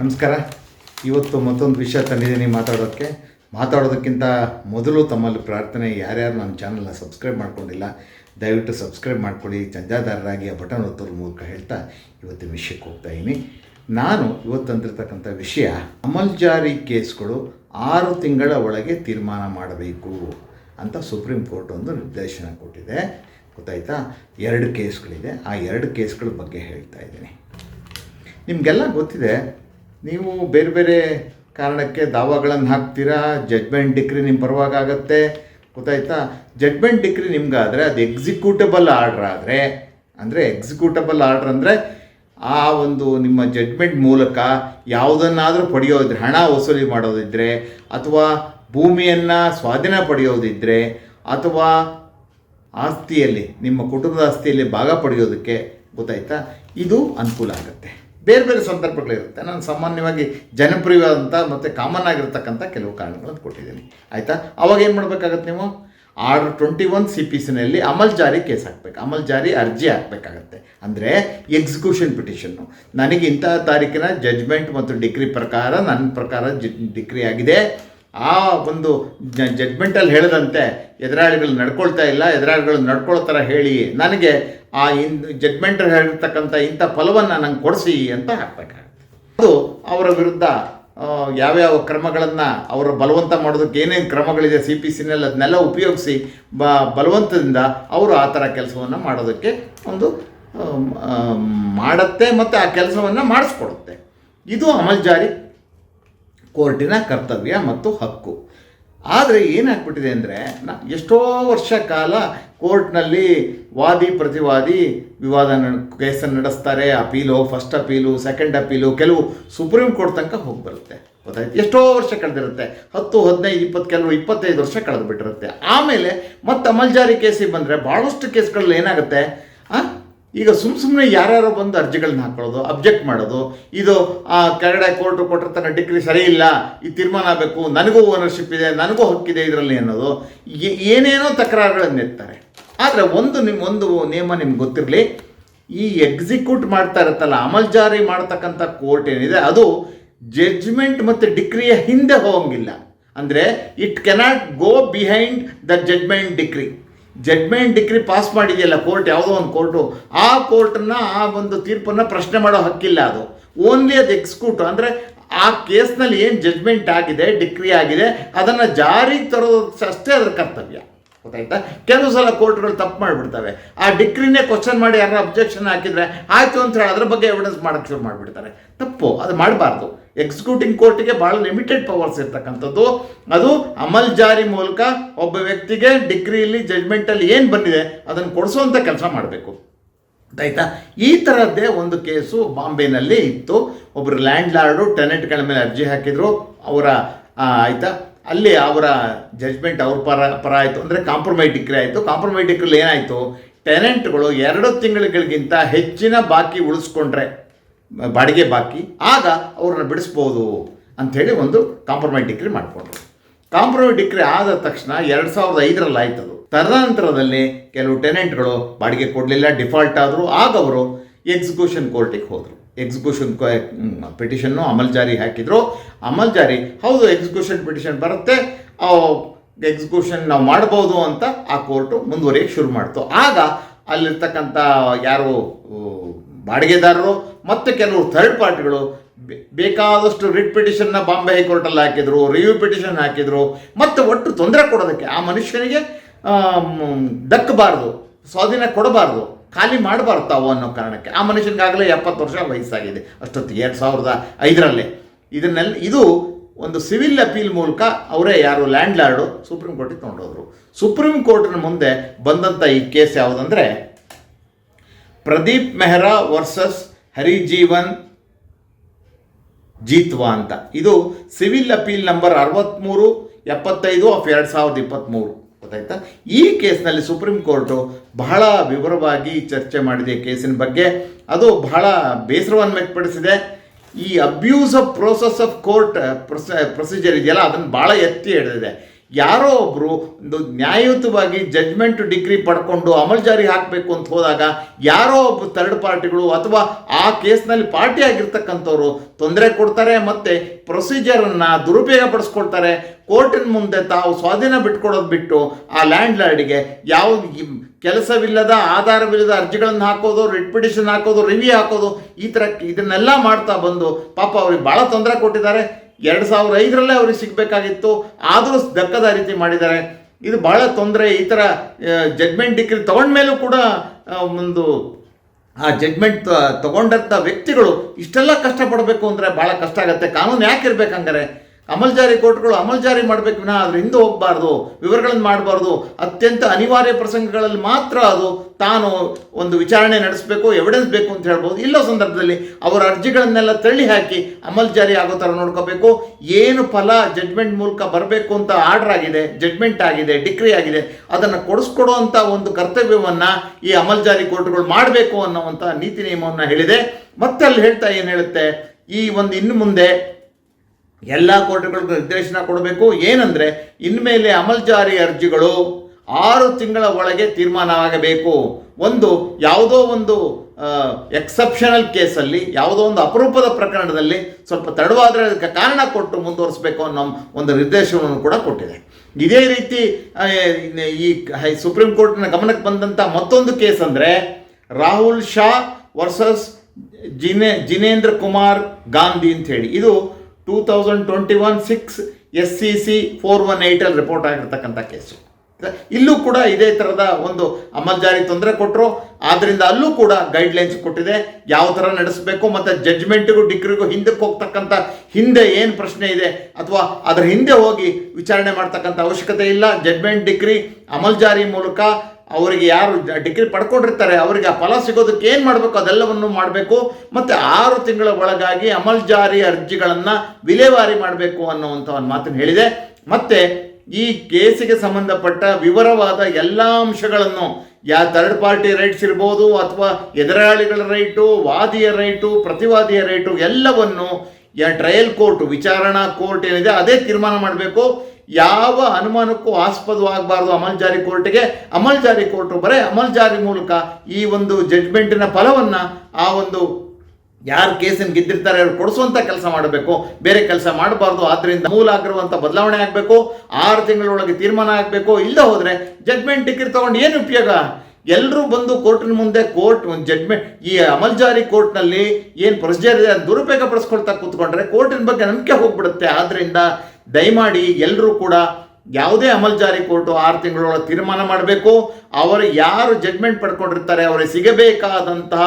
ನಮಸ್ಕಾರ. ಇವತ್ತು ಮತ್ತೊಂದು ವಿಷಯ ತಂದಿದ್ದೀನಿ ಮಾತಾಡೋಕ್ಕೆ ಮಾತಾಡೋದಕ್ಕಿಂತ ಮೊದಲು ತಮ್ಮಲ್ಲಿ ಪ್ರಾರ್ಥನೆ, ಯಾರ್ಯಾರು ನಮ್ಮ ಚಾನಲ್ನ ಸಬ್ಸ್ಕ್ರೈಬ್ ಮಾಡ್ಕೊಂಡಿಲ್ಲ, ದಯವಿಟ್ಟು ಸಬ್ಸ್ಕ್ರೈಬ್ ಮಾಡ್ಕೊಳ್ಳಿ. ಚಂದಾದಾರರಾಗಿ ಆ ಬಟನ್ ಒತ್ತೋದ್ರ ಮೂಲಕ ಹೇಳ್ತಾ ಇವತ್ತಿನ ವಿಷಯಕ್ಕೆ ಹೋಗ್ತಾ ಇದ್ದೀನಿ ನಾನು ಇವತ್ತು ತಂದಿರತಕ್ಕಂಥ ವಿಷಯ, ಅಮಲ್ ಜಾರಿ ಕೇಸ್ಗಳು ಆರು ತಿಂಗಳ ಒಳಗೆ ತೀರ್ಮಾನ ಮಾಡಬೇಕು ಅಂತ ಸುಪ್ರೀಂ ಕೋರ್ಟ್ ಒಂದು ನಿರ್ದೇಶನ ಕೊಟ್ಟಿದೆ. ಗೊತ್ತಾಯ್ತಾ? ಎರಡು ಕೇಸ್ಗಳಿದೆ. ಆ ಎರಡು ಕೇಸ್ಗಳ ಬಗ್ಗೆ ಹೇಳ್ತಾ ಇದ್ದೀನಿ ನಿಮಗೆಲ್ಲ ಗೊತ್ತಿದೆ ನೀವು ಬೇರೆ ಬೇರೆ ಕಾರಣಕ್ಕೆ ದಾವಾಗಳನ್ನು ಹಾಕ್ತೀರಾ? ಜಡ್ಮೆಂಟ್ ಡಿಕ್ರಿ ನಿಮ್ಮ ಪರವಾಗಿ ಆಗುತ್ತೆ. ಗೊತ್ತಾಯ್ತಾ? ಜಡ್ಮೆಂಟ್ ಡಿಕ್ರಿ ನಿಮ್ಗಾದರೆ ಅದು ಎಕ್ಸಿಕ್ಯೂಟಬಲ್ ಆರ್ಡ್ರ್ ಆದರೆ, ಅಂದರೆ ಎಕ್ಸಿಕ್ಯೂಟಬಲ್ ಆರ್ಡ್ರ್ ಅಂದರೆ ಆ ಒಂದು ನಿಮ್ಮ ಜಡ್ಮೆಂಟ್ ಮೂಲಕ ಯಾವುದನ್ನಾದರೂ ಪಡೆಯೋದಿದ್ರೆ, ಹಣ ವಸೂಲಿ ಮಾಡೋದಿದ್ದರೆ ಅಥವಾ ಭೂಮಿಯನ್ನು ಸ್ವಾಧೀನ ಪಡೆಯೋದಿದ್ದರೆ ಅಥವಾ ಆಸ್ತಿಯಲ್ಲಿ, ನಿಮ್ಮ ಕುಟುಂಬದ ಆಸ್ತಿಯಲ್ಲಿ ಭಾಗ ಪಡೆಯೋದಕ್ಕೆ ಗೊತ್ತಾಯ್ತಾ? ಇದು ಅನುಕೂಲ ಆಗುತ್ತೆ. ಬೇರೆ ಬೇರೆ ಸಂದರ್ಭಗಳಿರುತ್ತೆ. ನಾನು ಸಾಮಾನ್ಯವಾಗಿ ಜನಪ್ರಿಯವಾದಂಥ ಮತ್ತು ಕಾಮನ್ ಆಗಿರ್ತಕ್ಕಂಥ ಕೆಲವು ಕಾರಣಗಳನ್ನು ಕೊಟ್ಟಿದ್ದೀನಿ. ಆಯಿತಾ? ಅವಾಗ ಏನು ಮಾಡಬೇಕಾಗತ್ತೆ ನೀವು? Order twenty one C P ಸಿನಲ್ಲಿ ಅಮಲ್ ಜಾರಿ ಕೇಸ್ ಹಾಕಬೇಕು. ಅಮಲ್ ಜಾರಿ ಅರ್ಜಿ ಹಾಕಬೇಕಾಗತ್ತೆ. ಅಂದರೆ ಎಕ್ಸಿಕ್ಯೂಷನ್ ಪಿಟಿಷನ್ನು ನನಗೆ ಇಂಥ ತಾರೀಕಿನ ಜಡ್ಜ್ಮೆಂಟ್ ಮತ್ತು ಡಿಗ್ರಿ ಪ್ರಕಾರ, ನನ್ನ ಪ್ರಕಾರ ಜಿ ಡಿಗ್ರಿ ಆಗಿದೆ. ಆ ಒಂದು ಜಡ್ಮೆಂಟಲ್ಲಿ ಹೇಳಿದಂತೆ ಎದುರಾಳಿಗಳು ನಡ್ಕೊಳ್ತಾ ಇಲ್ಲ, ಎದುರಾಳಿಗಳು ನಡ್ಕೊಳ್ಳೋ ಹೇಳಿ ನನಗೆ ಆ ಇನ್ ಜಡ್ಮೆಂಟಲ್ಲಿ ಹೇಳಿರ್ತಕ್ಕಂಥ ಇಂಥ ಫಲವನ್ನು ನಂಗೆ ಕೊಡಿಸಿ ಅಂತ ಹಾಕಬೇಕಾಗುತ್ತೆ ಅದು ಅವರ ವಿರುದ್ಧ ಯಾವ್ಯಾವ ಕ್ರಮಗಳನ್ನು ಅವರು ಬಲವಂತ ಮಾಡೋದಕ್ಕೆ ಏನೇನು ಕ್ರಮಗಳಿದೆ ಸಿ ಪಿ ಸಿನಲ್ಲಿ ಅದನ್ನೆಲ್ಲ ಉಪಯೋಗಿಸಿ ಬ ಬಲವಂತದಿಂದ ಅವರು ಆ ಥರ ಕೆಲಸವನ್ನು ಮಾಡೋದಕ್ಕೆ ಒಂದು ಮಾಡತ್ತೆ ಮತ್ತು ಆ ಕೆಲಸವನ್ನು ಮಾಡಿಸ್ಕೊಡುತ್ತೆ. ಇದು ಅಮಲ್ ಜಾರಿ. ಕೋರ್ಟಿನ ಕರ್ತವ್ಯ ಮತ್ತು ಹಕ್ಕು. ಆದರೆ ಏನಾಗ್ಬಿಟ್ಟಿದೆ ಅಂದರೆ, ನಾ ಎಷ್ಟೋ ವರ್ಷ ಕಾಲ ಕೋರ್ಟ್ನಲ್ಲಿ ವಾದಿ ಪ್ರತಿವಾದಿ ವಿವಾದ ಕೇಸನ್ನು ನಡೆಸ್ತಾರೆ. Appeal first appeal second appeal, ಕೆಲವು ಸುಪ್ರೀಂ ಕೋರ್ಟ್ ತನಕ ಹೋಗಿ ಬರುತ್ತೆ ಗೊತ್ತಾಯ್ತು? ಎಷ್ಟೋ ವರ್ಷ ಕಳೆದಿರುತ್ತೆ. ಹತ್ತು, ಹದಿನೈದು, ಇಪ್ಪತ್ತು, ಕೆಲವು ಇಪ್ಪತ್ತೈದು ವರ್ಷ ಕಳೆದು ಬಿಟ್ಟಿರುತ್ತೆ ಆಮೇಲೆ ಮತ್ತೆ ಅಮಲ್ ಜಾರಿ ಕೇಸಿಗೆ ಬಂದರೆ ಭಾಳಷ್ಟು ಕೇಸ್ಗಳಲ್ಲಿ ಏನಾಗುತ್ತೆ? ಈಗ ಸುಮ್ಮ ಸುಮ್ಮನೆ ಯಾರ್ಯಾರೋ ಬಂದು ಅರ್ಜಿಗಳನ್ನ ಹಾಕೊಳ್ಳೋದು ಅಬ್ಜೆಕ್ಟ್ ಮಾಡೋದು, ಇದು, ಆ ಕೆಳಗಡೆ ಕೋರ್ಟು ಕೊಟ್ಟಿರ್ತಾನೆ ಡಿಗ್ರಿ ಸರಿ ಇಲ್ಲ ಈ ತೀರ್ಮಾನ ಆಗಬೇಕು, ನನಗೂ ಓನರ್ಶಿಪ್ ಇದೆ, ನನಗೂ ಹಕ್ಕಿದೆ ಇದರಲ್ಲಿ ಅನ್ನೋದು ಏನೇನೋ ತಕರಾರುಗಳನ್ನು ಎತ್ತಾರೆ. ಆದರೆ ಒಂದು ನಿಮ್ಮ ಒಂದು ನಿಯಮ ನಿಮ್ಗೆ ಗೊತ್ತಿರಲಿ, ಈ ಎಕ್ಸಿಕ್ಯೂಟ್ ಮಾಡ್ತಾ ಇರುತ್ತಲ್ಲ, ಅಮಲ್ ಜಾರಿ ಮಾಡ್ತಕ್ಕಂಥ ಕೋರ್ಟ್ ಏನಿದೆ, ಅದು ಜಡ್ಜ್ಮೆಂಟ್ ಮತ್ತು ಡಿಗ್ರಿಯ ಹಿಂದೆ ಹೋಗಂಗಿಲ್ಲ. ಅಂದರೆ it cannot go behind the judgment decree judgment decree pass ಮಾಡಿದೆಯಲ್ಲ court ಯಾವುದೋ ಒಂದು ಕೋರ್ಟು ಆ ಕೋರ್ಟನ್ನು ಆ ಒಂದು ತೀರ್ಪನ್ನು ಪ್ರಶ್ನೆ ಮಾಡೋ ಹಕ್ಕಿಲ್ಲ ಅದು. ಓನ್ಲಿ ಅದು ಎಕ್ಸ್ಕ್ಯೂಟ್ ಅಂದರೆ ಆ ಕೇಸ್ನಲ್ಲಿ ಏನು ಜಡ್ಮೆಂಟ್ ಆಗಿದೆ ಡಿಗ್ರಿ ಆಗಿದೆ, ಅದನ್ನು ಜಾರಿಗೆ ತರೋದು ಅಷ್ಟೇ ಅದರ ಕರ್ತವ್ಯ. ಗೊತ್ತಾಯ್ತಾ? ಕೆಲವು ಸಲ ಕೋರ್ಟ್ಗಳು ತಪ್ಪು ಮಾಡಿಬಿಡ್ತವೆ. ಆ ಡಿಕ್ರಿನೇ ಕ್ವಶನ್ ಮಾಡಿ ಯಾರು ಅಬ್ಜೆಕ್ಷನ್ ಹಾಕಿದರೆ ಆಯಿತು ಅಂತ ಹೇಳಿ ಅದ್ರ ಬಗ್ಗೆ ಎವಿಡೆನ್ಸ್ ಮಾಡೋಕ್ಕೆ ಶುರು ಮಾಡಿಬಿಡ್ತಾರೆ. ತಪ್ಪು. ಅದು ಮಾಡಬಾರ್ದು. ಎಕ್ಸಿಕ್ಯೂಟಿಂಗ್ ಕೋರ್ಟಿಗೆ ಭಾಳ ಲಿಮಿಟೆಡ್ ಪವರ್ಸ್ ಇರ್ತಕ್ಕಂಥದ್ದು. ಅದು ಅಮಲ್ ಜಾರಿ ಮೂಲಕ ಒಬ್ಬ ವ್ಯಕ್ತಿಗೆ ಡಿಗ್ರಿಯಲ್ಲಿ ಜಡ್ಮೆಂಟಲ್ಲಿ ಏನು ಬಂದಿದೆ, ಅದನ್ನು ಕೊಡಿಸುವಂಥ ಕೆಲಸ ಮಾಡಬೇಕು. ಆಯ್ತಾ? ಈ ಥರದ್ದೇ ಒಂದು ಕೇಸು ಬಾಂಬೆನಲ್ಲಿ ಇತ್ತು. ಒಬ್ಬರು ಲ್ಯಾಂಡ್ ಲಾರ್ಡು ಟೆನೆಂಟ್ಗಳ ಮೇಲೆ ಅರ್ಜಿ ಹಾಕಿದ್ರು. ಅವರ ಆಯಿತಾ ಆಯ್ತಾ? ಅಲ್ಲಿ ಅವರ ಜಜ್ಮೆಂಟ್ ಅವ್ರ ಪರ ಪರ ಆಯಿತು. ಅಂದರೆ ಕಾಂಪ್ರಮೈಸ್ ಡಿಗ್ರಿ ಆಯಿತು. ಕಾಂಪ್ರಮೈಸ್ ಡಿಗ್ರಿಲಿ ಏನಾಯಿತು? ಟೆನೆಂಟ್ಗಳು ಎರಡು ತಿಂಗಳುಗಳಿಗಿಂತ ಹೆಚ್ಚಿನ ಬಾಕಿ ಉಳಿಸ್ಕೊಂಡ್ರೆ. ಬಾಡಿಗೆ ಬಾಕಿ, ಆಗ ಅವ್ರನ್ನ ಬಿಡಿಸ್ಬೋದು ಅಂಥೇಳಿ ಒಂದು ಕಾಂಪ್ರಮೈಸ್ ಡಿಕ್ರಿ ಮಾಡಿಕೊಂಡ್ರು. ಕಾಂಪ್ರಮೈಸ್ ಡಿಕ್ರಿ ಆದ ತಕ್ಷಣ ಎರಡು ಸಾವಿರದ ಐದರಲ್ಲಿ ಆಯ್ತದು. ತದನಂತರದಲ್ಲಿ ಕೆಲವು ಟೆನೆಂಟ್ಗಳು ಬಾಡಿಗೆ ಕೊಡಲಿಲ್ಲ ಡಿಫಾಲ್ಟ್ ಆದರೂ, ಆಗ ಅವರು ಎಕ್ಸಿಕ್ಯೂಷನ್ ಕೋರ್ಟಿಗೆ ಹೋದರು. ಎಕ್ಸಿಕ್ಯೂಷನ್ ಪಿಟಿಷನ್ನು ಅಮಲ್ ಜಾರಿ ಹಾಕಿದ್ರು. ಅಮಲ್ ಜಾರಿ, ಹೌದು ಎಕ್ಸಿಕ್ಯೂಷನ್ ಪಿಟಿಷನ್ ಬರುತ್ತೆ ಎಕ್ಸಿಕ್ಯೂಷನ್ ನಾವು ಮಾಡ್ಬೋದು ಅಂತ ಆ ಕೋರ್ಟು ಮುಂದುವರಿಯಕ್ಕೆ ಶುರು ಮಾಡ್ತು. ಆಗ ಅಲ್ಲಿರ್ತಕ್ಕಂಥ ಯಾರು ಬಾಡಿಗೆದಾರರು ಮತ್ತು ಕೆಲವು ಥರ್ಡ್ ಪಾರ್ಟಿಗಳು ಬೇಕಾದಷ್ಟು ರಿಟ್ ಪಿಟಿಷನ್ನ ಬಾಂಬೆ ಹೈಕೋರ್ಟಲ್ಲಿ ಹಾಕಿದರು ರಿವ್ಯೂ ಪಿಟಿಷನ್ ಹಾಕಿದರು, ಮತ್ತು ಒಟ್ಟು ತೊಂದರೆ ಕೊಡೋದಕ್ಕೆ ಆ ಮನುಷ್ಯನಿಗೆ ದಕ್ಕಬಾರ್ದು, ಸ್ವಾಧೀನ ಕೊಡಬಾರ್ದು, ಖಾಲಿ ಮಾಡಬಾರ್ದು ತಾವು ಅನ್ನೋ ಕಾರಣಕ್ಕೆ. ಆ ಮನುಷ್ಯನಿಗಾಗಲೇ ಎಪ್ಪತ್ತು ವರ್ಷ ವಯಸ್ಸಾಗಿದೆ. ಅಷ್ಟೊತ್ತಿಗೆ ಎರಡು ಸಾವಿರದ ಐದರಲ್ಲಿ. ಇದನ್ನೆಲ್ಲ ಇದು ಒಂದು ಸಿವಿಲ್ ಅಪೀಲ್ ಮೂಲಕ ಅವರೇ ಯಾರು ಲ್ಯಾಂಡ್ ಲಾರ್ಡು ಸುಪ್ರೀಂ ಕೋರ್ಟಿಗೆ ತೊಗೊಂಡೋದ್ರು. ಸುಪ್ರೀಂ ಕೋರ್ಟಿನ ಮುಂದೆ ಬಂದಂಥ ಈ ಕೇಸ್ ಯಾವುದಂದರೆ ಪ್ರದೀಪ್ ಮೆಹ್ರಾ ವರ್ಸಸ್ ಹರಿಜೀವನ್ ಜೀತ್ವಾ ಅಂತ. ಇದು ಸಿವಿಲ್ ಅಪೀಲ್ ನಂಬರ್ ಅರವತ್ತ್ಮೂರು ಎಪ್ಪತ್ತೈದು ಆಫ್ ಎರಡು ಸಾವಿರದ ಇಪ್ಪತ್ತ್ಮೂರು ಗೊತ್ತಾಯ್ತಾ? ಈ ಕೇಸ್ನಲ್ಲಿ ಸುಪ್ರೀಂ ಕೋರ್ಟು ಬಹಳ ವಿವರವಾಗಿ ಚರ್ಚೆ ಮಾಡಿದೆ ಕೇಸಿನ ಬಗ್ಗೆ. ಅದು ಬಹಳ ಬೇಸರವನ್ನು ವ್ಯಕ್ತಪಡಿಸಿದೆ. ಈ abuse of process of court procedure ಇದೆಯಲ್ಲ, ಅದನ್ನು ಭಾಳ ಎತ್ತಿ ಹಿಡಿದಿದೆ ಯಾರೋ ಒಬ್ಬರು ಒಂದು ನ್ಯಾಯಯುತವಾಗಿ ಜಡ್ಜ್ಮೆಂಟ್ ಡಿಗ್ರಿ ಪಡ್ಕೊಂಡು ಅಮಲ್ ಜಾರಿ ಹಾಕಬೇಕು ಅಂತ ಹೋದಾಗ ಯಾರೋ ಒಬ್ಬ ಥರ್ಡ್ ಪಾರ್ಟಿಗಳು ಅಥವಾ ಆ ಕೇಸ್ನಲ್ಲಿ ಪಾರ್ಟಿ ಆಗಿರ್ತಕ್ಕಂಥವ್ರು ತೊಂದರೆ ಕೊಡ್ತಾರೆ ಮತ್ತು ಪ್ರೊಸೀಜರನ್ನು ದುರುಪಯೋಗ ಪಡಿಸ್ಕೊಳ್ತಾರೆ. ಕೋರ್ಟಿನ ಮುಂದೆ ತಾವು ಸ್ವಾಧೀನ ಬಿಟ್ಕೊಡೋದು ಬಿಟ್ಟು ಆ ಲ್ಯಾಂಡ್ ಲಾರ್ಡಿಗೆ ಯಾವ ಕೆಲಸವಿಲ್ಲದ, ಆಧಾರವಿಲ್ಲದ ಅರ್ಜಿಗಳನ್ನು ಹಾಕೋದು ರಿಟ್ ಪಿಟಿಷನ್ ಹಾಕೋದು ರಿವ್ಯೂ ಹಾಕೋದು ಈ ಥರ ಇದನ್ನೆಲ್ಲ ಮಾಡ್ತಾ ಬಂದು ಪಾಪ ಅವ್ರಿಗೆ ಭಾಳ ತೊಂದರೆ ಕೊಟ್ಟಿದ್ದಾರೆ. ಎರಡು ಸಾವಿರ ಐದರಲ್ಲೇ ಅವ್ರಿಗೆ ಸಿಗಬೇಕಾಗಿತ್ತು. ಆದರೂ ದಕ್ಕದ ರೀತಿ ಮಾಡಿದ್ದಾರೆ. ಇದು ಭಾಳ ತೊಂದರೆ. ಈ ಥರ ಜಡ್ಮೆಂಟ್ ಡಿಗ್ರಿ ತಗೊಂಡ್ಮೇಲೂ ಕೂಡ ಒಂದು, ಆ ಜಡ್ಮೆಂಟ್ ತಗೊಂಡಂಥ ವ್ಯಕ್ತಿಗಳು ಇಷ್ಟೆಲ್ಲ ಕಷ್ಟಪಡಬೇಕು ಅಂದರೆ ಭಾಳ ಕಷ್ಟ ಆಗುತ್ತೆ. ಕಾನೂನು ಯಾಕೆ ಇರ್ಬೇಕು ಹಂಗಾರೆ ಅಮಲ್ ಜಾರಿ ಕೋರ್ಟ್ಗಳು ಅಮಲ್ ಜಾರಿ ಮಾಡಬೇಕು ವಿನಃ ಅದ್ರ ಹಿಂದೆ ಹೋಗಬಾರ್ದು, ವಿವರಗಳನ್ನು ಮಾಡಬಾರ್ದು, ಅತ್ಯಂತ ಅನಿವಾರ್ಯ ಪ್ರಸಂಗಗಳಲ್ಲಿ ಮಾತ್ರ ಅದು ತಾನು ಒಂದು ವಿಚಾರಣೆ ನಡೆಸಬೇಕು ಎವಿಡೆನ್ಸ್ ಬೇಕು ಅಂತ ಹೇಳ್ಬೋದು. ಇಲ್ಲೋ ಸಂದರ್ಭದಲ್ಲಿ ಅವರ ಅರ್ಜಿಗಳನ್ನೆಲ್ಲ ತಳ್ಳಿ ಹಾಕಿ ಅಮಲ್ ಜಾರಿ ಆಗೋ ಥರ ನೋಡ್ಕೋಬೇಕು. ಏನು ಫಲ ಜಡ್ಮೆಂಟ್ ಮೂಲಕ ಬರಬೇಕು ಅಂತ ಆರ್ಡರ್ ಆಗಿದೆ ಜಡ್ಮೆಂಟ್ ಆಗಿದೆ ಡಿಕ್ರಿ ಆಗಿದೆ, ಅದನ್ನು ಕೊಡಿಸ್ಕೊಡುವಂಥ ಒಂದು ಕರ್ತವ್ಯವನ್ನು ಈ ಅಮಲ್ ಜಾರಿ ಕೋರ್ಟ್ಗಳು ಮಾಡಬೇಕು ಅನ್ನೋವಂಥ ನೀತಿ ನಿಯಮವನ್ನು ಹೇಳಿದೆ. ಮತ್ತೆ ಅಲ್ಲಿ ಹೇಳ್ತಾ ಏನು ಹೇಳುತ್ತೆ, ಈ ಒಂದು ಇನ್ನು ಮುಂದೆ ಎಲ್ಲ ಕೋರ್ಟ್ಗಳಿಗೂ ನಿರ್ದೇಶನ ಕೊಡಬೇಕು. ಏನಂದರೆ, ಇನ್ಮೇಲೆ ಅಮಲ್ ಜಾರಿ ಅರ್ಜಿಗಳು ಆರು ತಿಂಗಳ ಒಳಗೆ ತೀರ್ಮಾನವಾಗಬೇಕು. ಒಂದು ಯಾವುದೋ ಒಂದು ಎಕ್ಸೆಪ್ಷನಲ್ ಕೇಸಲ್ಲಿ, ಯಾವುದೋ ಒಂದು ಅಪರೂಪದ ಪ್ರಕರಣದಲ್ಲಿ ಸ್ವಲ್ಪ ತಡವಾದರೆ ಅದಕ್ಕೆ ಕಾರಣ ಕೊಟ್ಟು ಮುಂದುವರಿಸಬೇಕು ಅನ್ನೋ ಒಂದು ನಿರ್ದೇಶನವನ್ನು ಕೂಡ ಕೊಟ್ಟಿದೆ. ಇದೇ ರೀತಿ ಈ ಹೈ, ಸುಪ್ರೀಂ ಕೋರ್ಟ್ನ ಗಮನಕ್ಕೆ ಬಂದಂಥ ಮತ್ತೊಂದು ಕೇಸ್ ಅಂದರೆ, ರಾಹುಲ್ ಶಾ ವರ್ಸಸ್ ಜಿನೇ, ಜಿನೇಂದ್ರ ಕುಮಾರ್ ಗಾಂಧಿ ಅಂತ ಹೇಳಿ. ಇದು two thousand twenty one six S C C four one report ಆಗಿರ್ತಕ್ಕಂಥ ಕೇಸು ಇಲ್ಲೂ ಕೂಡ ಇದೇ ಥರದ ಒಂದು ಅಮಲ್ ಜಾರಿ ತೊಂದರೆ ಕೊಟ್ಟರು ಆದ್ದರಿಂದ ಅಲ್ಲೂ ಕೂಡ ಗೈಡ್ಲೈನ್ಸ್ ಕೊಟ್ಟಿದೆ. ಯಾವ ಥರ ನಡೆಸಬೇಕು ಮತ್ತು ಜಡ್ಜ್ಮೆಂಟಿಗೂ ಡಿಗ್ರಿಗೂ ಹಿಂದಕ್ಕೆ ಹೋಗ್ತಕ್ಕಂಥ ಹಿಂದೆ ಏನು ಪ್ರಶ್ನೆ ಇದೆ ಅಥವಾ ಅದರ ಹಿಂದೆ ಹೋಗಿ ವಿಚಾರಣೆ ಮಾಡ್ತಕ್ಕಂಥ ಅವಶ್ಯಕತೆ ಇಲ್ಲ. ಜಡ್ಮೆಂಟ್ ಡಿಗ್ರಿ ಅಮಲ್ ಜಾರಿ ಮೂಲಕ ಅವರಿಗೆ ಯಾರು ಡಿಗ್ರಿ ಪಡ್ಕೊಂಡಿರ್ತಾರೆ, ಅವರಿಗೆ ಆ ಫಲ ಸಿಗೋದಕ್ಕೆ ಏನು ಮಾಡಬೇಕು? ಅದೆಲ್ಲವನ್ನು ಮಾಡಬೇಕು. ಮತ್ತು ಆರು ತಿಂಗಳ ಒಳಗಾಗಿ ಅಮಲ್ ಜಾರಿ ಅರ್ಜಿಗಳನ್ನು ವಿಲೇವಾರಿ ಮಾಡಬೇಕು ಅನ್ನುವಂಥ ಒಂದು ಮಾತನ್ನು ಹೇಳಿದೆ. ಮತ್ತು ಈ ಕೇಸಿಗೆ ಸಂಬಂಧಪಟ್ಟ ವಿವರವಾದ ಎಲ್ಲ ಅಂಶಗಳನ್ನು, ಯಾ ಥರ್ಡ್ ಪಾರ್ಟಿ ರೈಟ್ಸ್ ಇರ್ಬೋದು ಅಥವಾ ಎದುರಾಳಿಗಳ ರೈಟು, ವಾದಿಯ ರೈಟು, ಪ್ರತಿವಾದಿಯ ರೈಟು, ಎಲ್ಲವನ್ನು ಯಾ ಟ್ರಯಲ್ ಕೋರ್ಟ್ ವಿಚಾರಣಾ ಕೋರ್ಟ್ ಏನಿದೆ, ಅದೇ ತೀರ್ಮಾನ ಮಾಡಬೇಕು. ಯಾವ ಅನುಮಾನಕ್ಕೂ ಆಸ್ಪದವಾಗಬಾರ್ದು ಅಮಲ್ ಜಾರಿ ಕೋರ್ಟ್ಗೆ. ಅಮಲ್ ಜಾರಿ ಕೋರ್ಟ್ ಬರೇ ಅಮಲ್ ಜಾರಿ ಮೂಲಕ ಈ ಒಂದು ಜಡ್ಜ್ಮೆಂಟಿನ ಫಲವನ್ನು ಆ ಒಂದು ಯಾರು ಕೇಸನ್ನು ಗೆದ್ದಿರ್ತಾರೆ ಅವ್ರು ಕೊಡಿಸುವಂಥ ಕೆಲಸ ಮಾಡಬೇಕು. ಬೇರೆ ಕೆಲಸ ಮಾಡಬಾರ್ದು. ಆದ್ದರಿಂದ ಮೂಲ ಆಗಿರುವಂಥ ಬದಲಾವಣೆ ಆಗಬೇಕು. ಆರು ತಿಂಗಳೊಳಗೆ ತೀರ್ಮಾನ ಆಗಬೇಕು. ಇಲ್ಲದೆ ಹೋದರೆ ಜಡ್ಮೆಂಟ್ ಟಿಕೆಟ್ ತೊಗೊಂಡು ಏನು ಉಪಯೋಗ? ಎಲ್ಲರೂ ಬಂದು ಕೋರ್ಟಿನ ಮುಂದೆ ಕೋರ್ಟ್ ಒಂದು ಜಡ್ಮೆಂಟ್ ಈ ಅಮಲ್ ಜಾರಿ ಕೋರ್ಟ್ನಲ್ಲಿ ಏನು ಪ್ರೊಸೀಜರ್ ಇದೆ ದುರುಪಯೋಗ ಪಡಿಸ್ಕೊಳ್ತಾ ಕೂತ್ಕೊಂಡ್ರೆ ಕೋರ್ಟಿನ ಬಗ್ಗೆ ನಂಬಿಕೆ ಹೋಗ್ಬಿಡುತ್ತೆ. ಆದ್ದರಿಂದ ದಯಮಾಡಿ ಎಲ್ಲರೂ ಕೂಡ ಯಾವುದೇ ಅಮಲ್ ಜಾರಿ ಕೋರ್ಟು ಆರು ತಿಂಗಳೊಳಗೆ ತೀರ್ಮಾನ ಮಾಡಬೇಕು. ಅವರು ಯಾರು ಜಡ್ಮೆಂಟ್ ಪಡ್ಕೊಂಡಿರ್ತಾರೆ, ಅವರಿಗೆ ಸಿಗಬೇಕಾದಂತಹ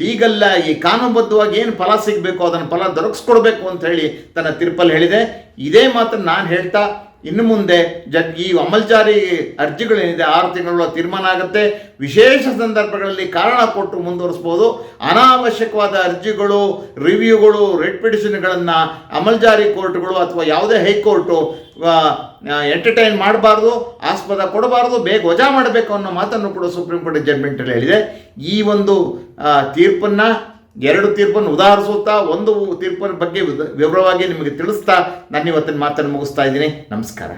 ಲೀಗಲ್ಲ ಈ ಕಾನೂನುಬದ್ಧವಾಗಿ ಏನು ಫಲ ಸಿಗಬೇಕು, ಅದನ್ನು ಫಲ ದೊರಕಿಸ್ಕೊಡ್ಬೇಕು ಅಂತ ಹೇಳಿ ತನ್ನ ತೀರ್ಪಲ್ಲಿ ಹೇಳಿದೆ. ಇದೇ ಮಾತ್ರ ನಾನು ಹೇಳ್ತಾ ಇನ್ನು ಮುಂದೆ ಜಡ್ ಈ ಅಮಲ್ಜಾರಿ ಅರ್ಜಿಗಳೇನಿದೆ ಆರು ತಿಂಗಳ ತೀರ್ಮಾನ ಆಗುತ್ತೆ. ವಿಶೇಷ ಸಂದರ್ಭಗಳಲ್ಲಿ ಕಾರಣ ಕೊಟ್ಟು ಮುಂದುವರಿಸ್ಬೋದು. ಅನಾವಶ್ಯಕವಾದ ಅರ್ಜಿಗಳು, ರಿವ್ಯೂಗಳು, ರೆಡ್ ಪಿಟಿಷನ್ಗಳನ್ನು ಅಮಲ್ಜಾರಿ ಕೋರ್ಟ್ಗಳು ಅಥವಾ ಯಾವುದೇ ಹೈಕೋರ್ಟು ಎಂಟರ್ಟೈನ್ ಮಾಡಬಾರ್ದು, ಆಸ್ಪದ ಕೊಡಬಾರ್ದು, ಬೇಗ ವಜಾ ಮಾಡಬೇಕು ಅನ್ನೋ ಮಾತನ್ನು ಕೂಡ ಸುಪ್ರೀಂ ಕೋರ್ಟ್ ಜಡ್ಮೆಂಟಲ್ಲಿ ಹೇಳಿದೆ. ಈ ಒಂದು ತೀರ್ಪನ್ನು ಎರಡು ತೀರ್ಪನ್ನು ಉದಾಹರಿಸುತ್ತಾ, ಒಂದು ತೀರ್ಪಿನ ಬಗ್ಗೆ ವಿವರವಾಗಿ ನಿಮಗೆ ತಿಳಿಸ್ತಾ ನಾನು ಇವತ್ತಿನ ಮಾತನ್ನು ಮುಗಿಸ್ತಾ ಇದ್ದೀನಿ. ನಮಸ್ಕಾರ.